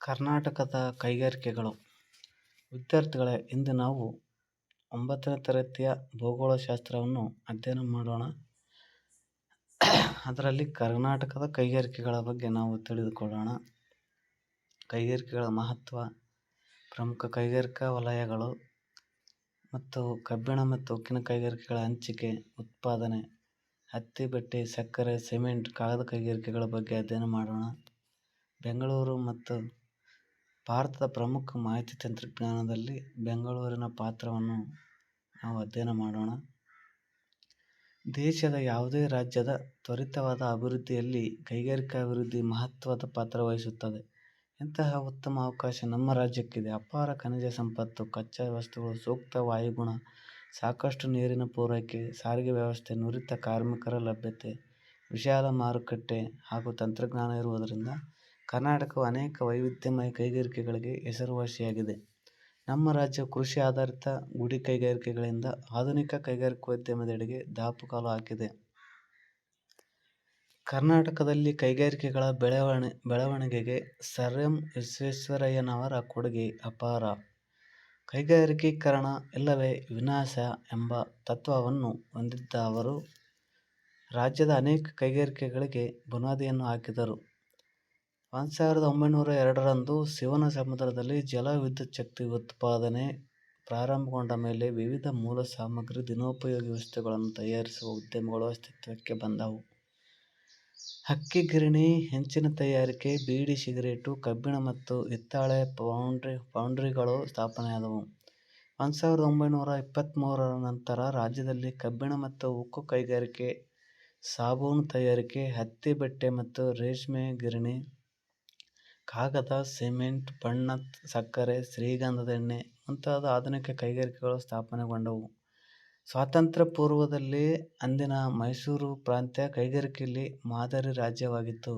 ಕರ್ನಾಟಕದ ಕೈಗಾರಿಕೆಗಳು. ವಿದ್ಯಾರ್ಥಿಗಳೇ, ಇಂದು ನಾವು ಒಂಬತ್ತನೇ ತರಗತಿಯ ಭೂಗೋಳಶಾಸ್ತ್ರವನ್ನು ಅಧ್ಯಯನ ಮಾಡೋಣ. ಅದರಲ್ಲಿ ಕರ್ನಾಟಕದ ಕೈಗಾರಿಕೆಗಳ ಬಗ್ಗೆ ನಾವು ತಿಳಿದುಕೊಳ್ಳೋಣ. ಕೈಗಾರಿಕೆಗಳ ಮಹತ್ವ, ಪ್ರಮುಖ ಕೈಗಾರಿಕಾ ವಲಯಗಳು ಮತ್ತು ಕಬ್ಬಿಣ ಮತ್ತು ಉಕ್ಕಿನ ಕೈಗಾರಿಕೆಗಳ ಹಂಚಿಕೆ, ಉತ್ಪಾದನೆ, ಹತ್ತಿ, ಬಟ್ಟೆ, ಸಕ್ಕರೆ, ಸಿಮೆಂಟ್, ಕಾಗದ ಕೈಗಾರಿಕೆಗಳ ಬಗ್ಗೆ ಅಧ್ಯಯನ ಮಾಡೋಣ. ಬೆಂಗಳೂರು ಮತ್ತು ಭಾರತದ ಪ್ರಮುಖ ಮಾಹಿತಿ ತಂತ್ರಜ್ಞಾನದಲ್ಲಿ ಬೆಂಗಳೂರಿನ ಪಾತ್ರವನ್ನು ನಾವು ಅಧ್ಯಯನ ಮಾಡೋಣ. ದೇಶದ ಯಾವುದೇ ರಾಜ್ಯದ ತ್ವರಿತವಾದ ಅಭಿವೃದ್ಧಿಯಲ್ಲಿ ಕೈಗಾರಿಕಾ ಅಭಿವೃದ್ಧಿ ಮಹತ್ವದ ಪಾತ್ರ ವಹಿಸುತ್ತದೆ. ಇಂತಹ ಉತ್ತಮ ಅವಕಾಶ ನಮ್ಮ ರಾಜ್ಯಕ್ಕಿದೆ. ಅಪಾರ ಖನಿಜ ಸಂಪತ್ತು, ಕಚ್ಚಾ ವಸ್ತುಗಳು, ಸೂಕ್ತ ವಾಯುಗುಣ, ಸಾಕಷ್ಟು ನೀರಿನ ಪೂರೈಕೆ, ಸಾರಿಗೆ ವ್ಯವಸ್ಥೆ, ನುರಿತ ಕಾರ್ಮಿಕರ ಲಭ್ಯತೆ, ವಿಶಾಲ ಮಾರುಕಟ್ಟೆ ಹಾಗೂ ತಂತ್ರಜ್ಞಾನ ಇರುವುದರಿಂದ ಕರ್ನಾಟಕವು ಅನೇಕ ವೈವಿಧ್ಯಮಯ ಕೈಗಾರಿಕೆಗಳಿಗೆ ಹೆಸರುವಾಸಿಯಾಗಿದೆ. ನಮ್ಮ ರಾಜ್ಯ ಕೃಷಿ ಆಧಾರಿತ ಗುಡಿ ಕೈಗಾರಿಕೆಗಳಿಂದ ಆಧುನಿಕ ಕೈಗಾರಿಕೋದ್ಯಮದೆಡೆಗೆ ದಾಪುಕಾಲು ಹಾಕಿದೆ. ಕರ್ನಾಟಕದಲ್ಲಿ ಕೈಗಾರಿಕೆಗಳ ಬೆಳವಣಿ, ಬೆಳವಣಿಗೆಗೆ ಸರ್ ಎಂ ವಿಶ್ವೇಶ್ವರಯ್ಯನವರ ಕೊಡುಗೆ ಅಪಾರ. ಕೈಗಾರಿಕೀಕರಣ ಇಲ್ಲವೇ ವಿನಾಶ ಎಂಬ ತತ್ವವನ್ನು ಹೊಂದಿದ್ದ ಅವರು, ರಾಜ್ಯದ ಅನೇಕ ಕೈಗಾರಿಕೆಗಳಿಗೆ ಬುನಾದಿಯನ್ನು ಹಾಕಿದರು. ಒಂದು ಸಾವಿರದ ಒಂಬೈನೂರ ಎರಡರಂದು ಶಿವನ ಸಮುದ್ರದಲ್ಲಿ ಜಲ ವಿದ್ಯುಚ್ಛಕ್ತಿ ಉತ್ಪಾದನೆ ಪ್ರಾರಂಭಗೊಂಡ ಮೇಲೆ ವಿವಿಧ ಮೂಲ ಸಾಮಗ್ರಿ ದಿನೋಪಯೋಗಿ ವಸ್ತುಗಳನ್ನು ತಯಾರಿಸುವ ಉದ್ಯಮಗಳು ಅಸ್ತಿತ್ವಕ್ಕೆ ಬಂದವು. ಹಕ್ಕಿ ಗಿರಣಿ ಹೆಂಚಿನ ತಯಾರಿಕೆ, ಬೀಡಿ ಸಿಗರೇಟು, ಕಬ್ಬಿಣ ಮತ್ತು ಹಿತ್ತಾಳೆ ಪೌಂಡ್ರಿ ಪೌಂಡ್ರಿಗಳು ಸ್ಥಾಪನೆಯಾದವು. ಒಂದು ಸಾವಿರದ ಒಂಬೈನೂರ ಇಪ್ಪತ್ತ್ಮೂರರ ನಂತರ ರಾಜ್ಯದಲ್ಲಿ ಕಬ್ಬಿಣ ಮತ್ತು ಉಕ್ಕು ಕೈಗಾರಿಕೆ, ಸಾಬೂನು ತಯಾರಿಕೆ, ಹತ್ತಿ, ಬಟ್ಟೆ ಮತ್ತು ರೇಷ್ಮೆ ಗಿರಣಿ ಕಾಗದ, ಸಿಮೆಂಟ್ ಬಣ್ಣ ಸಕ್ಕರೆ, ಶ್ರೀಗಂಧದ ಎಣ್ಣೆ ಮುಂತಾದ ಆಧುನಿಕ ಕೈಗಾರಿಕೆಗಳು ಸ್ಥಾಪನೆಗೊಂಡವು. ಸ್ವಾತಂತ್ರ್ಯ ಪೂರ್ವದಲ್ಲಿ ಅಂದಿನ ಮೈಸೂರು ಪ್ರಾಂತ್ಯ ಕೈಗಾರಿಕೆಯಲ್ಲಿ ಮಾದರಿ ರಾಜ್ಯವಾಗಿತ್ತು.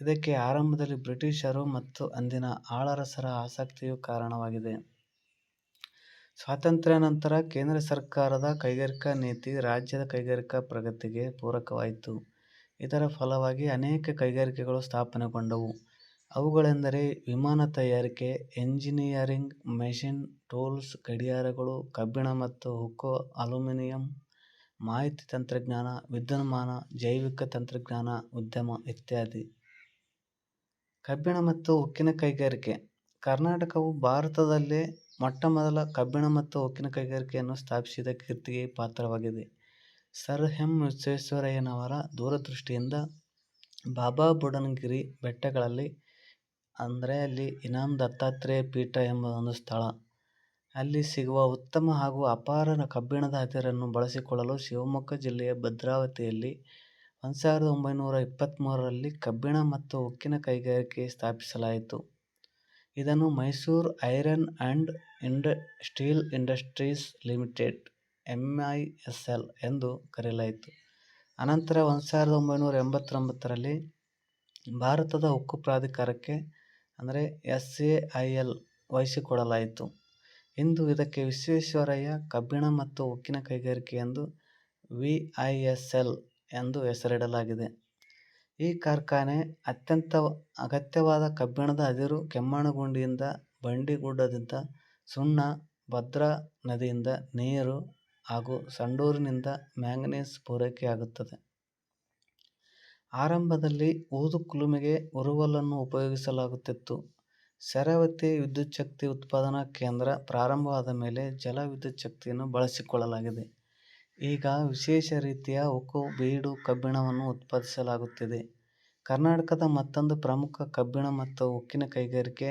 ಇದಕ್ಕೆ ಆರಂಭದಲ್ಲಿ ಬ್ರಿಟಿಷರು ಮತ್ತು ಅಂದಿನ ಆಳರಸರ ಆಸಕ್ತಿಯು ಕಾರಣವಾಗಿದೆ. ಸ್ವಾತಂತ್ರ್ಯ ನಂತರ ಕೇಂದ್ರ ಸರ್ಕಾರದ ಕೈಗಾರಿಕಾ ನೀತಿ ರಾಜ್ಯದ ಕೈಗಾರಿಕಾ ಪ್ರಗತಿಗೆ ಪೂರಕವಾಯಿತು. ಇದರ ಫಲವಾಗಿ ಅನೇಕ ಕೈಗಾರಿಕೆಗಳು ಸ್ಥಾಪನೆಗೊಂಡವು. ಅವುಗಳೆಂದರೆ ವಿಮಾನ ತಯಾರಿಕೆ, ಎಂಜಿನಿಯರಿಂಗ್, ಮೆಷಿನ್, ಟೂಲ್ಸ್, ಗಡಿಯಾರಗಳು, ಕಬ್ಬಿಣ ಮತ್ತು ಉಕ್ಕು ಅಲ್ಯೂಮಿನಿಯಂ, ಮಾಹಿತಿ ತಂತ್ರಜ್ಞಾನ, ವಿದ್ಯುನ್ಮಾನ, ಜೈವಿಕ ತಂತ್ರಜ್ಞಾನ, ಉದ್ಯಮ ಇತ್ಯಾದಿ. ಕಬ್ಬಿಣ ಮತ್ತು ಉಕ್ಕಿನ ಕೈಗಾರಿಕೆ. ಕರ್ನಾಟಕವು ಭಾರತದಲ್ಲೇ ಮೊಟ್ಟಮೊದಲ ಕಬ್ಬಿಣ ಮತ್ತು ಉಕ್ಕಿನ ಕೈಗಾರಿಕೆಯನ್ನು ಸ್ಥಾಪಿಸಿದ ಕೀರ್ತಿಗೆ ಪಾತ್ರವಾಗಿದೆ. ಸರ್ ಎಂ ವಿಶ್ವೇಶ್ವರಯ್ಯನವರ ದೂರದೃಷ್ಟಿಯಿಂದ ಬಾಬಾ ಬುಡನ್ಗಿರಿ ಬೆಟ್ಟಗಳಲ್ಲಿ ಅಂದರೆ ಅಲ್ಲಿ ಇನಾಮ್ ದತ್ತಾತ್ರೇಯ ಪೀಠ ಎಂಬ ಒಂದು ಸ್ಥಳ. ಅಲ್ಲಿ ಸಿಗುವ ಉತ್ತಮ ಹಾಗೂ ಅಪಾರ ಕಬ್ಬಿಣದ ಅದಿರನ್ನು ಬಳಸಿಕೊಳ್ಳಲು ಶಿವಮೊಗ್ಗ ಜಿಲ್ಲೆಯ ಭದ್ರಾವತಿಯಲ್ಲಿ ಒಂದು ಸಾವಿರದ ಒಂಬೈನೂರ ಇಪ್ಪತ್ತ್ಮೂರರಲ್ಲಿ ಕಬ್ಬಿಣ ಮತ್ತು ಉಕ್ಕಿನ ಕೈಗಾರಿಕೆ ಸ್ಥಾಪಿಸಲಾಯಿತು. ಇದನ್ನು Mysuru iron and ಇಂಡ, steel industries limited M I S L ಎಂದು ಕರೆಯಲಾಯಿತು. ಅನಂತರ ಒಂದು ಸಾವಿರದ ಒಂಬೈನೂರ ಎಂಬತ್ತೊಂಬತ್ತರಲ್ಲಿ ಭಾರತದ ಉಕ್ಕು ಪ್ರಾಧಿಕಾರಕ್ಕೆ ಅಂದರೆ ಎಸ್ ಎ ಐ ಎಲ್ ವಹಿಸಿಕೊಡಲಾಯಿತು. ಇಂದು ಇದಕ್ಕೆ ವಿಶ್ವೇಶ್ವರಯ್ಯ ಕಬ್ಬಿಣ ಮತ್ತು ಉಕ್ಕಿನ ಕೈಗಾರಿಕೆ ಎಂದು ವಿ ಐ ಎಸ್ ಎಲ್ ಎಂದು ಹೆಸರಿಡಲಾಗಿದೆ. ಈ ಕಾರ್ಖಾನೆ ಅತ್ಯಂತ ಅಗತ್ಯವಾದ ಕಬ್ಬಿಣದ ಅದಿರು ಕೆಮ್ಮಣ್ಣುಗುಂಡಿಯಿಂದ ಬಂಡಿಗುಡ್ಡದಿಂದ, ಸುಣ್ಣ, ಭದ್ರಾ ನದಿಯಿಂದ, ನೀರು ಹಾಗೂ ಸಂಡೂರಿನಿಂದ ಮ್ಯಾಂಗನೀಸ್ ಪೂರೈಕೆಯಾಗುತ್ತದೆ. ಆರಂಭದಲ್ಲಿ ಊದು ಕುಲುಮೆಗೆ ಉರುವಲನ್ನು ಉಪಯೋಗಿಸಲಾಗುತ್ತಿತ್ತು. ಶರಾವತಿ ವಿದ್ಯುಚ್ಛಕ್ತಿ ಉತ್ಪಾದನಾ ಕೇಂದ್ರ ಪ್ರಾರಂಭವಾದ ಮೇಲೆ ಜಲ ವಿದ್ಯುಚ್ಛಕ್ತಿಯನ್ನು ಬಳಸಿಕೊಳ್ಳಲಾಗಿದೆ. ಈಗ ವಿಶೇಷ ರೀತಿಯ ಉಕ್ಕು, ಬೀಡು, ಕಬ್ಬಿಣವನ್ನು ಉತ್ಪಾದಿಸಲಾಗುತ್ತಿದೆ. ಕರ್ನಾಟಕದ ಮತ್ತೊಂದು ಪ್ರಮುಖ ಕಬ್ಬಿಣ ಮತ್ತು ಉಕ್ಕಿನ ಕೈಗಾರಿಕೆ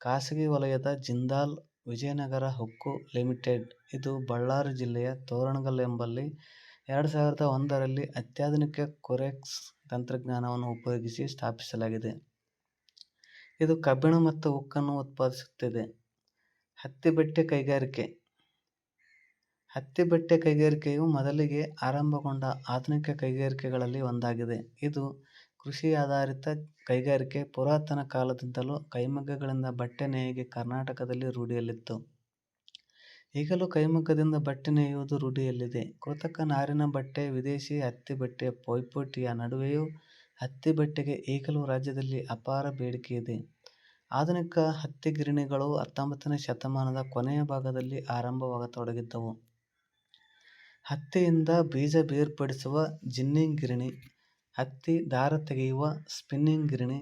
ಖಾಸಗಿ ವಲಯದ ಜಿಂದಾಲ್ ವಿಜಯನಗರ ಉಕ್ಕು ಲಿಮಿಟೆಡ್. ಇದು ಬಳ್ಳಾರಿ ಜಿಲ್ಲೆಯ ತೋರಣಗಲ್ ಎಂಬಲ್ಲಿ ಎರಡು ಸಾವಿರದ ಒಂದರಲ್ಲಿ ಅತ್ಯಾಧುನಿಕ ಕೊರೆಕ್ಸ್ ತಂತ್ರಜ್ಞಾನವನ್ನು ಉಪಯೋಗಿಸಿ ಸ್ಥಾಪಿಸಲಾಗಿದೆ. ಇದು ಕಬ್ಬಿಣ ಮತ್ತು ಉಕ್ಕನ್ನು ಉತ್ಪಾದಿಸುತ್ತಿದೆ. ಹತ್ತಿ ಬಟ್ಟೆ ಕೈಗಾರಿಕೆ. ಹತ್ತಿ ಬಟ್ಟೆ ಕೈಗಾರಿಕೆಯು ಮೊದಲಿಗೆ ಆರಂಭಗೊಂಡ ಆಧುನಿಕ ಕೈಗಾರಿಕೆಗಳಲ್ಲಿ ಒಂದಾಗಿದೆ. ಇದು ಕೃಷಿ ಆಧಾರಿತ ಕೈಗಾರಿಕೆ. ಪುರಾತನ ಕಾಲದಿಂದಲೂ ಕೈಮಗ್ಗಗಳಿಂದ ಬಟ್ಟೆ ನೇಯ್ಗೆ ಕರ್ನಾಟಕದಲ್ಲಿ ರೂಢಿಯಲ್ಲಿತ್ತು. ಈಗಲೂ ಕೈಮಗ್ಗದಿಂದ ಬಟ್ಟೆ ನೇಯುವುದು ರೂಢಿಯಲ್ಲಿದೆ ಕೃತಕ ನಾರಿನ ಬಟ್ಟೆ ವಿದೇಶಿ ಹತ್ತಿ ಬಟ್ಟೆಯ ಪೈಪೋಟಿಯ ನಡುವೆಯೂ ಹತ್ತಿ ಬಟ್ಟೆಗೆ ಈಗಲೂ ರಾಜ್ಯದಲ್ಲಿ ಅಪಾರ ಬೇಡಿಕೆ ಇದೆ ಆಧುನಿಕ ಹತ್ತಿ ಗಿರಣಿಗಳು ಹತ್ತೊಂಬತ್ತನೇ ಶತಮಾನದ ಕೊನೆಯ ಭಾಗದಲ್ಲಿ ಆರಂಭವಾಗತೊಡಗಿದ್ದವು. ಹತ್ತಿಯಿಂದ ಬೀಜ ಬೇರ್ಪಡಿಸುವ ಜಿನ್ನಿಂಗ್ ಗಿರಣಿ, ಹತ್ತಿ ದಾರ ತೆಗೆಯುವ ಸ್ಪಿನ್ನಿಂಗ್ ಗಿರಣಿ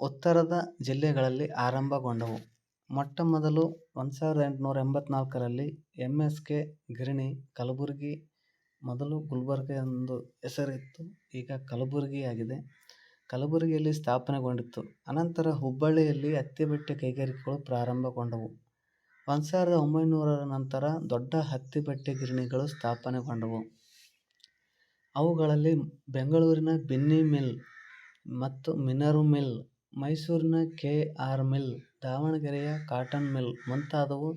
ಉತ್ತರದ ಜಿಲ್ಲೆಗಳಲ್ಲಿ ಆರಂಭಗೊಂಡವು. ಮೊಟ್ಟಮೊದಲು ಸಾವಿರದ ಎಂಟುನೂರ ಎಂಬತ್ತ್ನಾಲ್ಕರಲ್ಲಿ ಎಂ ಎಸ್. ಕೆ. ಗಿರಣಿ ಕಲಬುರಗಿ ಮೊದಲು ಗುಲ್ಬರ್ಗ ಎಂದು ಹೆಸರಿತ್ತು ಈಗ ಕಲಬುರಗಿಯಾಗಿದೆ ಕಲಬುರಗಿಯಲ್ಲಿ ಸ್ಥಾಪನೆಗೊಂಡಿತ್ತು ಅನಂತರ ಹುಬ್ಬಳ್ಳಿಯಲ್ಲಿ ಹತ್ತಿಬಟ್ಟೆ ಕೈಗಾರಿಕೆಗಳು ಪ್ರಾರಂಭಗೊಂಡವು. ಒಂದು ಸಾವಿರದ ಒಂಬೈನೂರರ ನಂತರ ದೊಡ್ಡ ಹತ್ತಿ ಬಟ್ಟೆ ಗಿರಣಿಗಳು ಸ್ಥಾಪನೆಗೊಂಡವು. ಅವುಗಳಲ್ಲಿ ಬೆಂಗಳೂರಿನ ಬಿನ್ನಿ ಮಿಲ್ ಮತ್ತು ಮಿನರು ಮಿಲ್, ಮೈಸೂರಿನ ಕೆ. ಆರ್. ಮಿಲ್, ದಾವಣಗೆರೆಯ ಕಾಟನ್ ಮಿಲ್ ಮುಂತಾದವು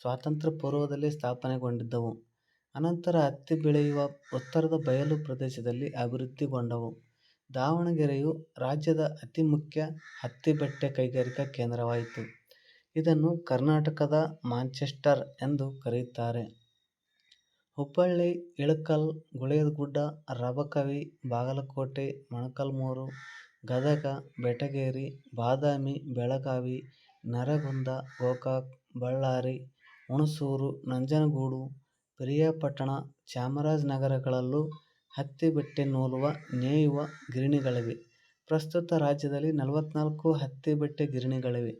ಸ್ವಾತಂತ್ರ್ಯ ಪೂರ್ವದಲ್ಲೇ ಸ್ಥಾಪನೆಗೊಂಡಿದ್ದವು. ಅನಂತರ ಹತ್ತಿ ಬೆಳೆಯುವ ಉತ್ತರದ ಬಯಲು ಪ್ರದೇಶದಲ್ಲಿ ಅಭಿವೃದ್ಧಿಗೊಂಡವು. ದಾವಣಗೆರೆಯು ರಾಜ್ಯದ ಅತಿ ಮುಖ್ಯ ಹತ್ತಿ ಬಟ್ಟೆ ಕೈಗಾರಿಕಾ ಕೇಂದ್ರವಾಯಿತು. ಇದನ್ನು ಕರ್ನಾಟಕದ ಮ್ಯಾಂಚೆಸ್ಟರ್ ಎಂದು ಕರೆಯುತ್ತಾರೆ. ಹುಬ್ಬಳ್ಳಿ, ಇಳಕಲ್, ಗುಳೇದಗುಡ್ಡ, ರಬಕವಿ, ಬಾಗಲಕೋಟೆ, ಮೊಳಕಾಲ್ಮೂರು, ಗದಗ, ಬೆಟಗೇರಿ, ಬಾದಾಮಿ, ಬೆಳಗಾವಿ, ನರಗುಂದ, ಗೋಕಾಕ್ ಬಳ್ಳಾರಿ, ಹುಣಸೂರು, ನಂಜನಗೂಡು, ಪಿರಿಯಾಪಟ್ಟಣ, ಚಾಮರಾಜನಗರಗಳಲ್ಲೂ ಹತ್ತಿ ಬಟ್ಟೆ ನೂಲುವ, ನೇಯುವ ಗಿರಣಿಗಳಿವೆ. ಪ್ರಸ್ತುತ ರಾಜ್ಯದಲ್ಲಿ ನಲವತ್ನಾಲ್ಕು ಹತ್ತಿ ಬಟ್ಟೆ ಗಿರಣಿಗಳಿವೆ.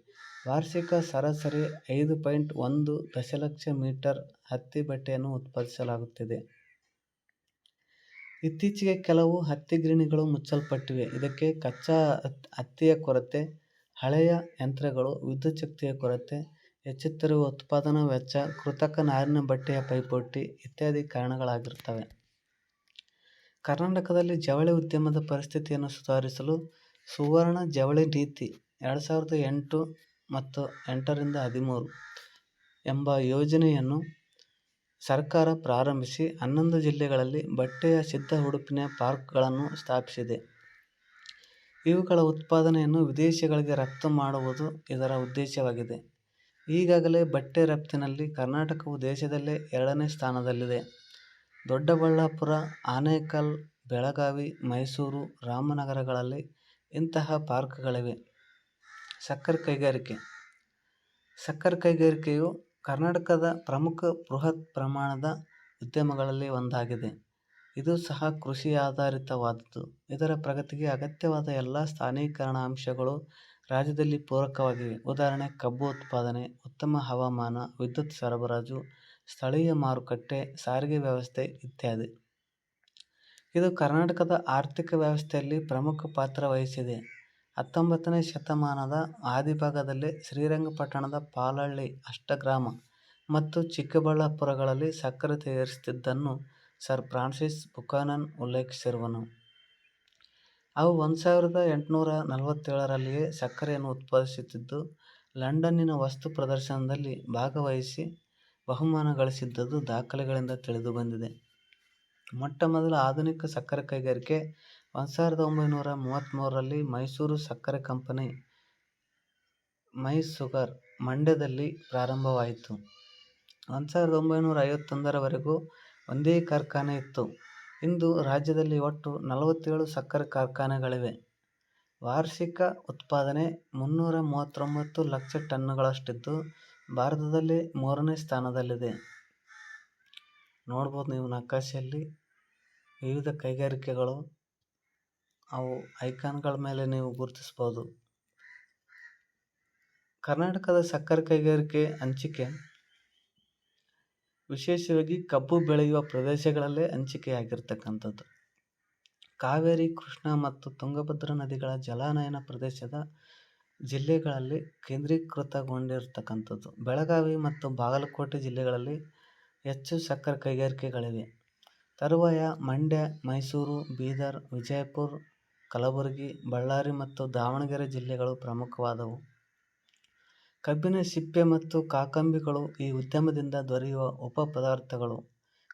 ವಾರ್ಷಿಕ ಸರಾಸರಿ ಐದು ಪಾಯಿಂಟ್ ಒಂದು ದಶಲಕ್ಷ ಮೀಟರ್ ಹತ್ತಿ ಬಟ್ಟೆಯನ್ನು ಉತ್ಪಾದಿಸಲಾಗುತ್ತಿದೆ. ಇತ್ತೀಚೆಗೆ ಕೆಲವು ಹತ್ತಿ ಗಿರಣಿಗಳು ಮುಚ್ಚಲ್ಪಟ್ಟಿವೆ. ಇದಕ್ಕೆ ಕಚ್ಚಾ ಹತ್ತಿಯ ಕೊರತೆ, ಹಳೆಯ ಯಂತ್ರಗಳು, ವಿದ್ಯುಚ್ಛಕ್ತಿಯ ಕೊರತೆ, ಹೆಚ್ಚುತ್ತಿರುವ ಉತ್ಪಾದನಾ ವೆಚ್ಚ, ಕೃತಕ ನಾರಿನ ಬಟ್ಟೆಯ ಪೈಪೋಟಿ ಇತ್ಯಾದಿ ಕಾರಣಗಳಾಗಿರುತ್ತವೆ. ಕರ್ನಾಟಕದಲ್ಲಿ ಜವಳಿ ಉದ್ಯಮದ ಪರಿಸ್ಥಿತಿಯನ್ನು ಸುಧಾರಿಸಲು ಸುವರ್ಣ ಜವಳಿ ನೀತಿ ಎರಡು ಸಾವಿರದ ಎಂಟು ಮತ್ತು ಎಂಟರಿಂದ ಹದಿಮೂರು ಎಂಬ ಯೋಜನೆಯನ್ನು ಸರ್ಕಾರ ಪ್ರಾರಂಭಿಸಿ ಹನ್ನೊಂದು ಜಿಲ್ಲೆಗಳಲ್ಲಿ ಬಟ್ಟೆಯ ಸಿದ್ಧ ಉಡುಪಿನ ಪಾರ್ಕ್ಗಳನ್ನು ಸ್ಥಾಪಿಸಿದೆ. ಇವುಗಳ ಉತ್ಪಾದನೆಯನ್ನು ವಿದೇಶಗಳಿಗೆ ರಫ್ತು ಮಾಡುವುದು ಇದರ ಉದ್ದೇಶವಾಗಿದೆ. ಈಗಾಗಲೇ ಬಟ್ಟೆ ರಫ್ತಿನಲ್ಲಿ ಕರ್ನಾಟಕವು ದೇಶದಲ್ಲೇ ಎರಡನೇ ಸ್ಥಾನದಲ್ಲಿದೆ. ದೊಡ್ಡಬಳ್ಳಾಪುರ, ಆನೇಕಲ್, ಬೆಳಗಾವಿ, ಮೈಸೂರು, ರಾಮನಗರಗಳಲ್ಲಿ ಇಂತಹ ಪಾರ್ಕ್ಗಳಿವೆ. ಸಕ್ಕರೆ ಕೈಗಾರಿಕೆ: ಸಕ್ಕರೆ ಕೈಗಾರಿಕೆಯು ಕರ್ನಾಟಕದ ಪ್ರಮುಖ ಬೃಹತ್ ಪ್ರಮಾಣದ ಉದ್ಯಮಗಳಲ್ಲಿ ಒಂದಾಗಿದೆ. ಇದು ಸಹ ಕೃಷಿ ಆಧಾರಿತವಾದದ್ದು ಇದರ ಪ್ರಗತಿಗೆ ಅಗತ್ಯವಾದ ಎಲ್ಲ ಸ್ಥಾನೀಕರಣ ಅಂಶಗಳು ರಾಜ್ಯದಲ್ಲಿ ಪೂರಕವಾಗಿವೆ. ಉದಾಹರಣೆ ಕಬ್ಬು ಉತ್ಪಾದನೆ, ಉತ್ತಮ ಹವಾಮಾನ, ವಿದ್ಯುತ್ ಸರಬರಾಜು, ಸ್ಥಳೀಯ ಮಾರುಕಟ್ಟೆ, ಸಾರಿಗೆ ವ್ಯವಸ್ಥೆ ಇತ್ಯಾದಿ. ಇದು ಕರ್ನಾಟಕದ ಆರ್ಥಿಕ ವ್ಯವಸ್ಥೆಯಲ್ಲಿ ಪ್ರಮುಖ ಪಾತ್ರ ವಹಿಸಿದೆ. ಹತ್ತೊಂಬತ್ತನೇ ಶತಮಾನದ ಆದಿಭಾಗದಲ್ಲಿ ಶ್ರೀರಂಗಪಟ್ಟಣದ ಪಾಲಳ್ಳಿ, ಅಷ್ಟಗ್ರಾಮ ಮತ್ತು ಚಿಕ್ಕಬಳ್ಳಾಪುರಗಳಲ್ಲಿ ಸಕ್ಕರೆ ತಯಾರಿಸುತ್ತಿದ್ದನ್ನು ಸರ್ ಫ್ರಾನ್ಸಿಸ್ ಬುಕಾನನ್ ಉಲ್ಲೇಖಿಸಿರುವನು. ಅವು ಒಂದು ಸಾವಿರದ ಎಂಟುನೂರ ನಲವತ್ತೇಳರಲ್ಲಿಯೇ ಸಕ್ಕರೆಯನ್ನು ಉತ್ಪಾದಿಸುತ್ತಿದ್ದು, ಲಂಡನ್ನಿನ ವಸ್ತು ಪ್ರದರ್ಶನದಲ್ಲಿ ಭಾಗವಹಿಸಿ ಬಹುಮಾನ ಗಳಿಸಿದ್ದುದು ದಾಖಲೆಗಳಿಂದ ತಿಳಿದುಬಂದಿದೆ. ಮೊಟ್ಟಮೊದಲ ಆಧುನಿಕ ಸಕ್ಕರೆ ಕೈಗಾರಿಕೆ ಸಾವಿರದ ಒಂಬೈನೂರ ಮೂವತ್ತ್ಮೂರರಲ್ಲಿ ಮೈಸೂರು ಸಕ್ಕರೆ ಕಂಪನಿ ಮೈಸುಗರ್ ಮಂಡ್ಯದಲ್ಲಿ ಪ್ರಾರಂಭವಾಯಿತು. ಸಾವಿರದ ಒಂಬೈನೂರ ಐವತ್ತೊಂದರವರೆಗೂ ಒಂದೇ ಕಾರ್ಖಾನೆ ಇತ್ತು. ಇಂದು ರಾಜ್ಯದಲ್ಲಿ ಒಟ್ಟು ನಲವತ್ತೇಳು ಸಕ್ಕರೆ ಕಾರ್ಖಾನೆಗಳಿವೆ. ವಾರ್ಷಿಕ ಉತ್ಪಾದನೆ ಮುನ್ನೂರ ಮೂವತ್ತೊಂಬತ್ತು ಲಕ್ಷ ಟನ್ನುಗಳಷ್ಟಿದ್ದು, ಭಾರತದಲ್ಲಿ ಮೂರನೇ ಸ್ಥಾನದಲ್ಲಿದೆ. ನೋಡ್ಬೋದು ನೀವು ನಕಾಶೆಯಲ್ಲಿ ವಿವಿಧ ಕೈಗಾರಿಕೆಗಳು, ಅವು ಐಕಾನ್ಗಳ ಮೇಲೆ ನೀವು ಗುರುತಿಸ್ಬೋದು. ಕರ್ನಾಟಕದ ಸಕ್ಕರೆ ಕೈಗಾರಿಕೆ ಹಂಚಿಕೆ. ವಿಶೇಷವಾಗಿ ಕಬ್ಬು ಬೆಳೆಯುವ ಪ್ರದೇಶಗಳಲ್ಲೇ ಹಂಚಿಕೆಯಾಗಿರ್ತಕ್ಕಂಥದ್ದು. ಕಾವೇರಿ, ಕೃಷ್ಣ ಮತ್ತು ತುಂಗಭದ್ರಾ ನದಿಗಳ ಜಲಾನಯನ ಪ್ರದೇಶದ ಜಿಲ್ಲೆಗಳಲ್ಲಿ ಕೇಂದ್ರೀಕೃತಗೊಂಡಿರ್ತಕ್ಕಂಥದ್ದು. ಬೆಳಗಾವಿ ಮತ್ತು ಬಾಗಲಕೋಟೆ ಜಿಲ್ಲೆಗಳಲ್ಲಿ ಹೆಚ್ಚು ಸಕ್ಕರೆ ಕೈಗಾರಿಕೆಗಳಿವೆ. ತರುವಾಯ ಮಂಡ್ಯ, ಮೈಸೂರು, ಬೀದರ್, ವಿಜಯಪುರ, ಕಲಬುರಗಿ, ಬಳ್ಳಾರಿ ಮತ್ತು ದಾವಣಗೆರೆ ಜಿಲ್ಲೆಗಳು ಪ್ರಮುಖವಾದವು. ಕಬ್ಬಿನ ಸಿಪ್ಪೆ ಮತ್ತು ಕಾಕಂಬಿಗಳು ಈ ಉದ್ಯಮದಿಂದ ದೊರೆಯುವ ಉಪ ಪದಾರ್ಥಗಳು.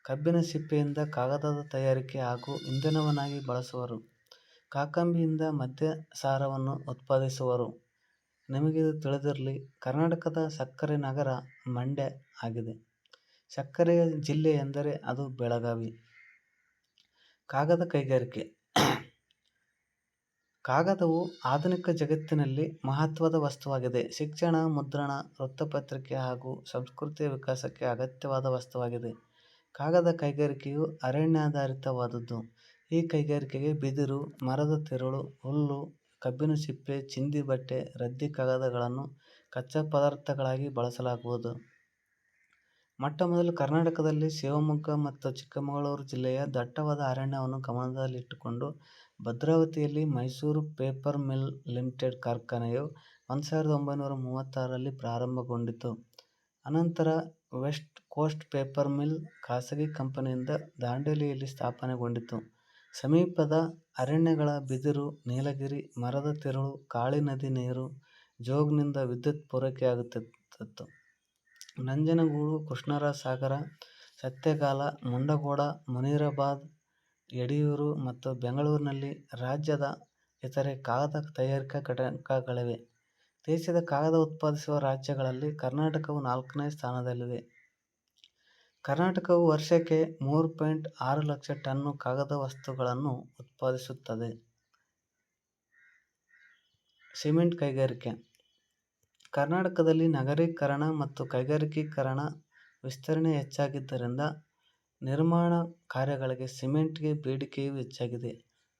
ಕಬ್ಬಿನ ಸಿಪ್ಪೆಯಿಂದ ಕಾಗದದ ತಯಾರಿಕೆ ಹಾಗೂ ಇಂಧನವನ್ನಾಗಿ ಬಳಸುವರು. ಕಾಕಂಬಿಯಿಂದ ಮದ್ಯ ಸಾರವನ್ನು ಉತ್ಪಾದಿಸುವರು. ನಿಮಗಿದು ತಿಳಿದಿರಲಿ, ಕರ್ನಾಟಕದ ಸಕ್ಕರೆ ನಗರ ಮಂಡ್ಯ ಆಗಿದೆ. ಸಕ್ಕರೆಯ ಜಿಲ್ಲೆ ಎಂದರೆ ಅದು ಬೆಳಗಾವಿ. ಕಾಗದ ಕೈಗಾರಿಕೆ: ಕಾಗದವು ಆಧುನಿಕ ಜಗತ್ತಿನಲ್ಲಿ ಮಹತ್ವದ ವಸ್ತುವಾಗಿದೆ. ಶಿಕ್ಷಣ, ಮುದ್ರಣ, ವೃತ್ತಪತ್ರಿಕೆ ಹಾಗೂ ಸಂಸ್ಕೃತಿಯ ವಿಕಾಸಕ್ಕೆ ಅಗತ್ಯವಾದ ವಸ್ತುವಾಗಿದೆ. ಕಾಗದ ಕೈಗಾರಿಕೆಯು ಅರಣ್ಯಾಧಾರಿತವಾದದ್ದು ಈ ಕೈಗಾರಿಕೆಗೆ ಬಿದಿರು, ಮರದ ತಿರುಳು, ಹುಲ್ಲು, ಕಬ್ಬಿನ ಸಿಪ್ಪೆ, ಚಿಂದಿ ಬಟ್ಟೆ, ರದ್ದಿ ಕಾಗದಗಳನ್ನು ಕಚ್ಚಾ ಪದಾರ್ಥಗಳಾಗಿ ಬಳಸಲಾಗುವುದು. ಮೊಟ್ಟಮೊದಲು ಕರ್ನಾಟಕದಲ್ಲಿ ಶಿವಮೊಗ್ಗ ಮತ್ತು ಚಿಕ್ಕಮಗಳೂರು ಜಿಲ್ಲೆಯ ದಟ್ಟವಾದ ಅರಣ್ಯವನ್ನು ಗಮನದಲ್ಲಿಟ್ಟುಕೊಂಡು ಭದ್ರಾವತಿಯಲ್ಲಿ ಮೈಸೂರು ಪೇಪರ್ ಮಿಲ್ ಲಿಮಿಟೆಡ್ ಕಾರ್ಖಾನೆಯು ಒಂದು ಸಾವಿರದ ಒಂಬೈನೂರ ಮೂವತ್ತಾರರಲ್ಲಿ ಪ್ರಾರಂಭಗೊಂಡಿತು. ಅನಂತರ ವೆಸ್ಟ್ ಕೋಸ್ಟ್ ಪೇಪರ್ ಮಿಲ್ ಖಾಸಗಿ ಕಂಪನಿಯಿಂದ ದಾಂಡೇಲಿಯಲ್ಲಿ ಸ್ಥಾಪನೆಗೊಂಡಿತು. ಸಮೀಪದ ಅರಣ್ಯಗಳ ಬಿದಿರು, ನೀಲಗಿರಿ ಮರದ ತಿರುಳು, ಕಾಳಿ ನದಿ ನೀರು, ಜೋಗ್ನಿಂದ ವಿದ್ಯುತ್ ಪೂರೈಕೆಯಾಗುತ್ತಿತ್ತು. ನಂಜನಗೂಡು, ಕೃಷ್ಣರಾಜಸಾಗರ, ಸತ್ಯಗಾಲ ಮುಂಡಗೋಡ, ಮುನಿರಾಬಾದ್ ಯಡಿಯೂರು ಮತ್ತು ಬೆಂಗಳೂರಿನಲ್ಲಿ ರಾಜ್ಯದ ಇತರೆ ಕಾಗದ ತಯಾರಿಕಾ ಘಟಕಗಳಿವೆ. ದೇಶದ ಕಾಗದ ಉತ್ಪಾದಿಸುವ ರಾಜ್ಯಗಳಲ್ಲಿ ಕರ್ನಾಟಕವು ನಾಲ್ಕನೇ ಸ್ಥಾನದಲ್ಲಿದೆ. ಕರ್ನಾಟಕವು ವರ್ಷಕ್ಕೆ ಮೂರು ಪಾಯಿಂಟ್ ಆರು ಲಕ್ಷ ಟನ್ ಕಾಗದ ವಸ್ತುಗಳನ್ನು ಉತ್ಪಾದಿಸುತ್ತದೆ. ಸಿಮೆಂಟ್ ಕೈಗಾರಿಕೆ: ಕರ್ನಾಟಕದಲ್ಲಿ ನಗರೀಕರಣ ಮತ್ತು ಕೈಗಾರಿಕೀಕರಣ ವಿಸ್ತರಣೆ ಹೆಚ್ಚಾಗಿದ್ದರಿಂದ ನಿರ್ಮಾಣ ಕಾರ್ಯಗಳಿಗೆ ಸಿಮೆಂಟ್ಗೆ ಬೇಡಿಕೆಯೂ ಹೆಚ್ಚಾಗಿದೆ.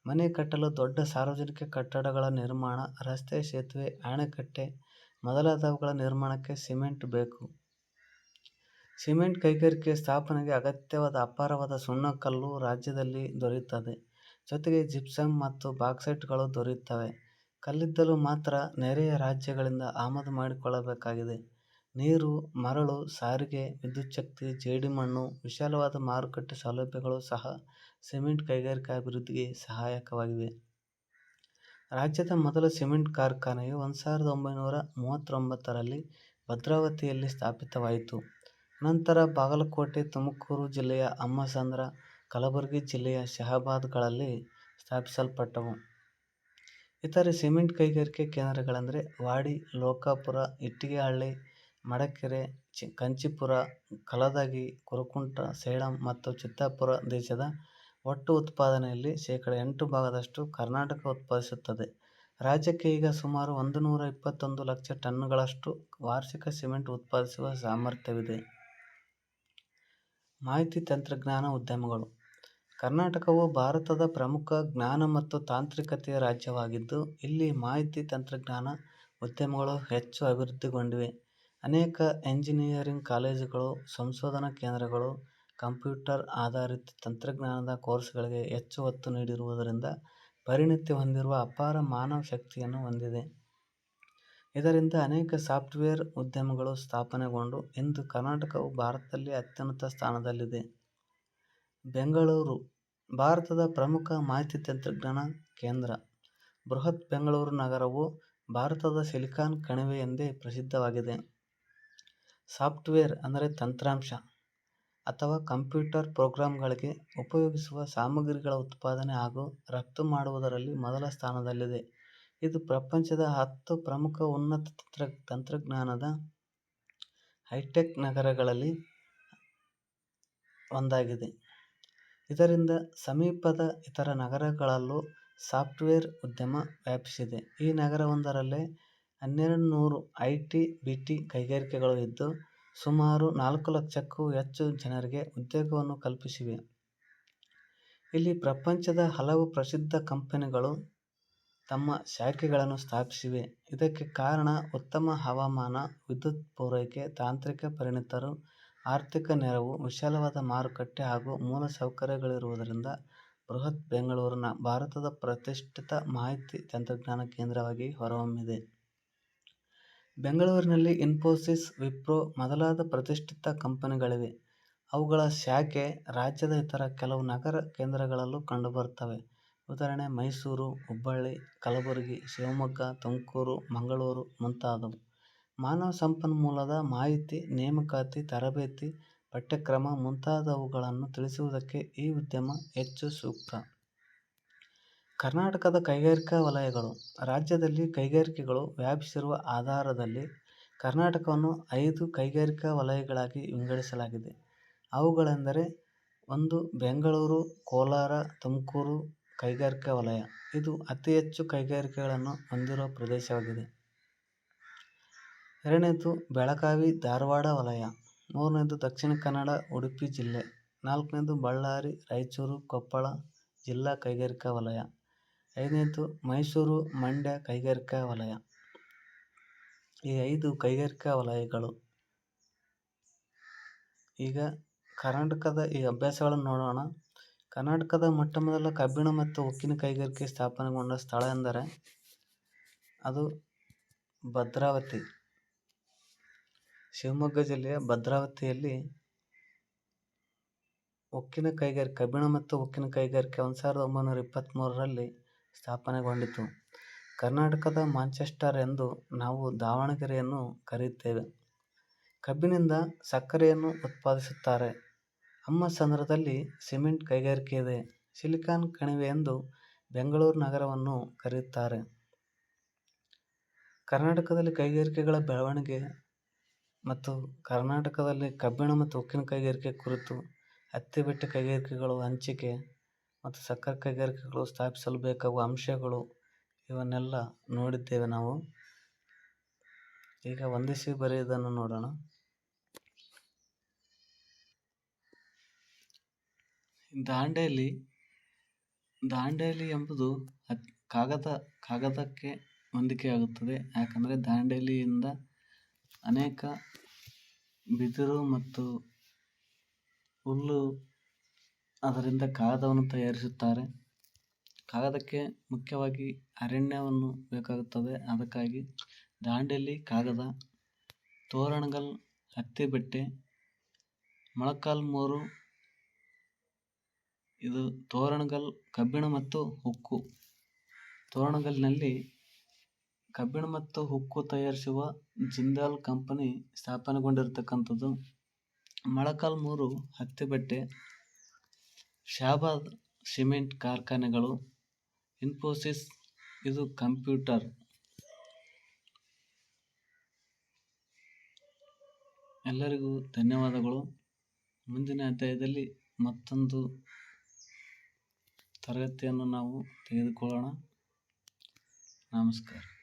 ಮನೆ ಕಟ್ಟಲು, ದೊಡ್ಡ ಸಾರ್ವಜನಿಕ ಕಟ್ಟಡಗಳ ನಿರ್ಮಾಣ, ರಸ್ತೆ, ಸೇತುವೆ, ಅಣೆಕಟ್ಟೆ ಮೊದಲಾದವುಗಳ ನಿರ್ಮಾಣಕ್ಕೆ ಸಿಮೆಂಟ್ ಬೇಕು. ಸಿಮೆಂಟ್ ಕೈಗಾರಿಕೆ ಸ್ಥಾಪನೆಗೆ ಅಗತ್ಯವಾದ ಅಪಾರವಾದ ಸುಣ್ಣಕಲ್ಲು ರಾಜ್ಯದಲ್ಲಿ ದೊರೆಯುತ್ತದೆ. ಜೊತೆಗೆ ಜಿಪ್ಸಮ್ ಮತ್ತು ಬಾಕ್ಸೈಟ್ಗಳು ದೊರೆಯುತ್ತವೆ. ಕಲ್ಲಿದ್ದಲು ಮಾತ್ರ ನೆರೆಯ ರಾಜ್ಯಗಳಿಂದ ಆಮದು ಮಾಡಿಕೊಳ್ಳಬೇಕಾಗಿದೆ. ನೀರು, ಮರಳು, ಸಾರಿಗೆ, ವಿದ್ಯುಚ್ಛಕ್ತಿ, ಜೇಡಿಮಣ್ಣು, ವಿಶಾಲವಾದ ಮಾರುಕಟ್ಟೆ ಸೌಲಭ್ಯಗಳು ಸಹ ಸಿಮೆಂಟ್ ಕೈಗಾರಿಕಾಭಿವೃದ್ಧಿಗೆ ಸಹಾಯಕವಾಗಿವೆ. ರಾಜ್ಯದ ಮೊದಲ ಸಿಮೆಂಟ್ ಕಾರ್ಖಾನೆಯು ಒಂದು ಸಾವಿರದ ಒಂಬೈನೂರ ಮೂವತ್ತೊಂಬತ್ತರಲ್ಲಿ ಭದ್ರಾವತಿಯಲ್ಲಿ ಸ್ಥಾಪಿತವಾಯಿತು. ನಂತರ ಬಾಗಲಕೋಟೆ, ತುಮಕೂರು ಜಿಲ್ಲೆಯ ಅಮ್ಮಸಂದ್ರ, ಕಲಬುರಗಿ ಜಿಲ್ಲೆಯ ಶಹಾಬಾದ್ಗಳಲ್ಲಿ ಸ್ಥಾಪಿಸಲ್ಪಟ್ಟವು. ಇತರೆ ಸಿಮೆಂಟ್ ಕೈಗಾರಿಕೆ ಕೇಂದ್ರಗಳೆಂದರೆ ವಾಡಿ, ಲೋಕಾಪುರ, ಇಟ್ಟಿಗೆಹಳ್ಳಿ, ಮಡಕೆರೆ, ಕಂಚಿಪುರ ಕಲದಗಿ, ಕುರುಕುಂಟ ಸೇಡಂ ಮತ್ತು ಚಿತ್ತಾಪುರ. ದೇಶದ ಒಟ್ಟು ಉತ್ಪಾದನೆಯಲ್ಲಿ ಶೇಕಡ ಎಂಟು ಭಾಗದಷ್ಟು ಕರ್ನಾಟಕ ಉತ್ಪಾದಿಸುತ್ತದೆ. ರಾಜ್ಯಕ್ಕೆ ಈಗ ಸುಮಾರು ಒಂದು ನೂರ ಇಪ್ಪತ್ತೊಂದು ಲಕ್ಷ ಟನ್ಗಳಷ್ಟು ವಾರ್ಷಿಕ ಸಿಮೆಂಟ್ ಉತ್ಪಾದಿಸುವ ಸಾಮರ್ಥ್ಯವಿದೆ. ಮಾಹಿತಿ ತಂತ್ರಜ್ಞಾನ ಉದ್ಯಮಗಳು: ಕರ್ನಾಟಕವು ಭಾರತದ ಪ್ರಮುಖ ಜ್ಞಾನ ಮತ್ತು ತಾಂತ್ರಿಕತೆಯ ರಾಜ್ಯವಾಗಿದ್ದು, ಇಲ್ಲಿ ಮಾಹಿತಿ ತಂತ್ರಜ್ಞಾನ ಉದ್ಯಮಗಳು ಹೆಚ್ಚು ಅಭಿವೃದ್ಧಿಗೊಂಡಿವೆ. ಅನೇಕ ಎಂಜಿನಿಯರಿಂಗ್ ಕಾಲೇಜುಗಳು, ಸಂಶೋಧನಾ ಕೇಂದ್ರಗಳು ಕಂಪ್ಯೂಟರ್ ಆಧಾರಿತ ತಂತ್ರಜ್ಞಾನದ ಕೋರ್ಸ್ಗಳಿಗೆ ಹೆಚ್ಚು ಒತ್ತು ನೀಡಿರುವುದರಿಂದ ಪರಿಣತಿ ಹೊಂದಿರುವ ಅಪಾರ ಮಾನವ ಶಕ್ತಿಯನ್ನು ಹೊಂದಿದೆ. ಇದರಿಂದ ಅನೇಕ ಸಾಫ್ಟ್ವೇರ್ ಉದ್ಯಮಗಳು ಸ್ಥಾಪನೆಗೊಂಡು ಇಂದು ಕರ್ನಾಟಕವು ಭಾರತದಲ್ಲಿ ಅತ್ಯುನ್ನತ ಸ್ಥಾನದಲ್ಲಿದೆ. ಬೆಂಗಳೂರು: ಭಾರತದ ಪ್ರಮುಖ ಮಾಹಿತಿ ತಂತ್ರಜ್ಞಾನ ಕೇಂದ್ರ. ಬೃಹತ್ ಬೆಂಗಳೂರು ನಗರವು ಭಾರತದ ಸಿಲಿಕಾನ್ ಕಣಿವೆ ಎಂದೇ ಪ್ರಸಿದ್ಧವಾಗಿದೆ. ಸಾಫ್ಟ್ವೇರ್ ಅಂದರೆ ತಂತ್ರಾಂಶ ಅಥವಾ ಕಂಪ್ಯೂಟರ್ ಪ್ರೋಗ್ರಾಂಗಳಿಗೆ ಉಪಯೋಗಿಸುವ ಸಾಮಗ್ರಿಗಳ ಉತ್ಪಾದನೆ ಹಾಗೂ ರಫ್ತು ಮಾಡುವುದರಲ್ಲಿ ಮೊದಲ ಸ್ಥಾನದಲ್ಲಿದೆ. ಇದು ಪ್ರಪಂಚದ ಹತ್ತು ಪ್ರಮುಖ ಉನ್ನತ ತಂತ್ರಜ್ಞಾನದ ಹೈಟೆಕ್ ನಗರಗಳಲ್ಲಿ ಒಂದಾಗಿದೆ. ಇದರಿಂದ ಸಮೀಪದ ಇತರ ನಗರಗಳಲ್ಲೂ ಸಾಫ್ಟ್ವೇರ್ ಉದ್ಯಮ ವ್ಯಾಪಿಸಿದೆ. ಈ ನಗರವೊಂದರಲ್ಲೇ ಹನ್ನೆರಡು ನೂರು ಐ ಟಿ, ಬಿ ಟಿ ಕೈಗಾರಿಕೆಗಳು ಇದ್ದು, ಸುಮಾರು ನಾಲ್ಕು ಲಕ್ಷಕ್ಕೂ ಹೆಚ್ಚು ಜನರಿಗೆ ಉದ್ಯೋಗವನ್ನು ಕಲ್ಪಿಸಿವೆ. ಇಲ್ಲಿ ಪ್ರಪಂಚದ ಹಲವು ಪ್ರಸಿದ್ಧ ಕಂಪನಿಗಳು ತಮ್ಮ ಶಾಖೆಗಳನ್ನು ಸ್ಥಾಪಿಸಿವೆ. ಇದಕ್ಕೆ ಕಾರಣ ಉತ್ತಮ ಹವಾಮಾನ, ವಿದ್ಯುತ್ ಪೂರೈಕೆ, ತಾಂತ್ರಿಕ ಪರಿಣತರು, ಆರ್ಥಿಕ ನೆರವು, ವಿಶಾಲವಾದ ಮಾರುಕಟ್ಟೆ ಹಾಗೂ ಮೂಲ ಸೌಕರ್ಯಗಳಿರುವುದರಿಂದ. ಬೃಹತ್ ಬೆಂಗಳೂರಿನ ಭಾರತದ ಪ್ರತಿಷ್ಠಿತ ಮಾಹಿತಿ ತಂತ್ರಜ್ಞಾನ ಕೇಂದ್ರವಾಗಿ ಹೊರಹೊಮ್ಮಿದೆ. ಬೆಂಗಳೂರಿನಲ್ಲಿ ಇನ್ಫೋಸಿಸ್, ವಿಪ್ರೋ ಮೊದಲಾದ ಪ್ರತಿಷ್ಠಿತ ಕಂಪನಿಗಳಿವೆ. ಅವುಗಳ ಶಾಖೆ ರಾಜ್ಯದ ಇತರ ಕೆಲವು ನಗರ ಕೇಂದ್ರಗಳಲ್ಲೂ ಕಂಡುಬರುತ್ತವೆ. ಉದಾಹರಣೆ ಮೈಸೂರು, ಹುಬ್ಬಳ್ಳಿ, ಕಲಬುರಗಿ, ಶಿವಮೊಗ್ಗ, ತುಮಕೂರು, ಮಂಗಳೂರು ಮುಂತಾದವು. ಮಾನವ ಸಂಪನ್ಮೂಲದ ಮಾಹಿತಿ, ನೇಮಕಾತಿ, ತರಬೇತಿ, ಪಠ್ಯಕ್ರಮ ಮುಂತಾದವುಗಳನ್ನು ತಿಳಿಸುವುದಕ್ಕೆ ಈ ಉದ್ಯಮ ಹೆಚ್ಚು ಸೂಕ್ತ. ಕರ್ನಾಟಕದ ಕೈಗಾರಿಕಾ ವಲಯಗಳು: ರಾಜ್ಯದಲ್ಲಿ ಕೈಗಾರಿಕೆಗಳು ವ್ಯಾಪಿಸಿರುವ ಆಧಾರದಲ್ಲಿ ಕರ್ನಾಟಕವನ್ನು ಐದು ಕೈಗಾರಿಕಾ ವಲಯಗಳಾಗಿ ವಿಂಗಡಿಸಲಾಗಿದೆ. ಅವುಗಳೆಂದರೆ ಒಂದು ಬೆಂಗಳೂರು, ಕೋಲಾರ, ತುಮಕೂರು, ಕೈಗಾರಿಕಾ ವಲಯ ಇದು ಅತಿ ಹೆಚ್ಚು ಕೈಗಾರಿಕೆಗಳನ್ನು ಹೊಂದಿರುವ ಪ್ರದೇಶವಾಗಿದೆ. ಎರಡನೇದು ಬೆಳಗಾವಿ ಧಾರವಾಡ ವಲಯ. ಮೂರನೇದು ದಕ್ಷಿಣ ಕನ್ನಡ, ಉಡುಪಿ ಜಿಲ್ಲೆ. ನಾಲ್ಕನೇದು ಬಳ್ಳಾರಿ, ರಾಯಚೂರು, ಕೊಪ್ಪಳ ಜಿಲ್ಲಾ ಕೈಗಾರಿಕಾ ವಲಯ. ಐದನೇದು ಮೈಸೂರು ಮಂಡ್ಯ ಕೈಗಾರಿಕಾ ವಲಯ. ಈ ಐದು ಕೈಗಾರಿಕಾ ವಲಯಗಳು. ಈಗ ಕರ್ನಾಟಕದ ಈ ಅಭ್ಯಾಸಗಳನ್ನು ನೋಡೋಣ. ಕರ್ನಾಟಕದ ಮೊಟ್ಟ ಮೊದಲ ಕಬ್ಬಿಣ ಮತ್ತು ಉಕ್ಕಿನ ಕೈಗಾರಿಕೆ ಸ್ಥಾಪನೆಗೊಂಡ ಸ್ಥಳ ಎಂದರೆ ಅದು ಭದ್ರಾವತಿ. ಶಿವಮೊಗ್ಗ ಜಿಲ್ಲೆಯ ಭದ್ರಾವತಿಯಲ್ಲಿ ಉಕ್ಕಿನ ಕೈಗಾರಿಕೆ, ಕಬ್ಬಿಣ ಮತ್ತು ಉಕ್ಕಿನ ಕೈಗಾರಿಕೆ ಒಂದು ಸಾವಿರದ ಒಂಬೈನೂರ ಇಪ್ಪತ್ತ್ಮೂರರಲ್ಲಿ ಸ್ಥಾಪನೆಗೊಂಡಿತು. ಕರ್ನಾಟಕದ ಮ್ಯಾಂಚೆಸ್ಟರ್ ಎಂದು ನಾವು ದಾವಣಗೆರೆಯನ್ನು ಕರೆಯುತ್ತೇವೆ. ಕಬ್ಬಿನಿಂದ ಸಕ್ಕರೆಯನ್ನು ಉತ್ಪಾದಿಸುತ್ತಾರೆ. ಅಮ್ಮಸಂದ್ರದಲ್ಲಿ ಸಿಮೆಂಟ್ ಕೈಗಾರಿಕೆ ಇದೆ ಸಿಲಿಕಾನ್ ಕಣಿವೆ ಎಂದು ಬೆಂಗಳೂರು ನಗರವನ್ನು ಕರೆಯುತ್ತಾರೆ. ಕರ್ನಾಟಕದಲ್ಲಿ ಕೈಗಾರಿಕೆಗಳ ಬೆಳವಣಿಗೆ ಮತ್ತು ಕರ್ನಾಟಕದಲ್ಲಿ ಕಬ್ಬಿಣ ಮತ್ತು ಉಕ್ಕಿನ ಕೈಗಾರಿಕೆ ಕುರಿತು ಹತ್ತಿ ಬಟ್ಟೆ ಕೈಗಾರಿಕೆಗಳು, ಹಂಚಿಕೆ ಮತ್ತು ಸಕ್ಕರೆ ಕೈಗಾರಿಕೆಗಳು ಸ್ಥಾಪಿಸಲು ಬೇಕಾಗುವ ಅಂಶಗಳು ಇವನ್ನೆಲ್ಲ ನೋಡಿದ್ದೇವೆ ನಾವು. ಈಗ ಹೊಂದಿಸಿ ಬರೆಯುವುದನ್ನು ನೋಡೋಣ. ದಾಂಡೇಲಿ ದಾಂಡೇಲಿ ಎಂಬುದು ಕಾಗದ ಕಾಗದಕ್ಕೆ ಹೊಂದಿಕೆಯಾಗುತ್ತದೆ. ಯಾಕಂದರೆ ದಾಂಡೇಲಿಯಿಂದ ಅನೇಕ ಬಿದಿರು ಮತ್ತು ಹುಲ್ಲು ಅದರಿಂದ ಕಾಗದವನ್ನು ತಯಾರಿಸುತ್ತಾರೆ. ಕಾಗದಕ್ಕೆ ಮುಖ್ಯವಾಗಿ ಅರಣ್ಯವನ್ನು ಬೇಕಾಗುತ್ತದೆ. ಅದಕ್ಕಾಗಿ ದಾಂಡೇಲಿ ಕಾಗದ. ತೋರಣಗಲ್ ಹತ್ತಿಬೆಟ್ಟೆ. ಮೊಳಕಾಲ್ಮೂರು ಇದು ತೋರಣಗಲ್ ಕಬ್ಬಿಣ ಮತ್ತು ಉಕ್ಕು. ತೋರಣಗಲ್ನಲ್ಲಿ ಕಬ್ಬಿಣ ಮತ್ತು ಉಕ್ಕು ತಯಾರಿಸುವ ಜಿಂದಾಲ್ ಕಂಪನಿ ಸ್ಥಾಪನೆಗೊಂಡಿರತಕ್ಕಂಥದ್ದು. ಮೊಳಕಾಲ್ಮೂರು ಹತ್ತಿಬಟ್ಟೆ, ಶಾಬಾದ್ ಸಿಮೆಂಟ್ ಕಾರ್ಖಾನೆಗಳು. ಇನ್ಫೋಸಿಸ್, ಇದು ಕಂಪ್ಯೂಟರ್. ಎಲ್ಲರಿಗೂ ಧನ್ಯವಾದಗಳು. ಮುಂದಿನ ಅಧ್ಯಾಯದಲ್ಲಿ ಮತ್ತೊಂದು ತರಗತಿಯನ್ನು ನಾವು ತೆಗೆದುಕೊಳ್ಳೋಣ. ನಮಸ್ಕಾರ.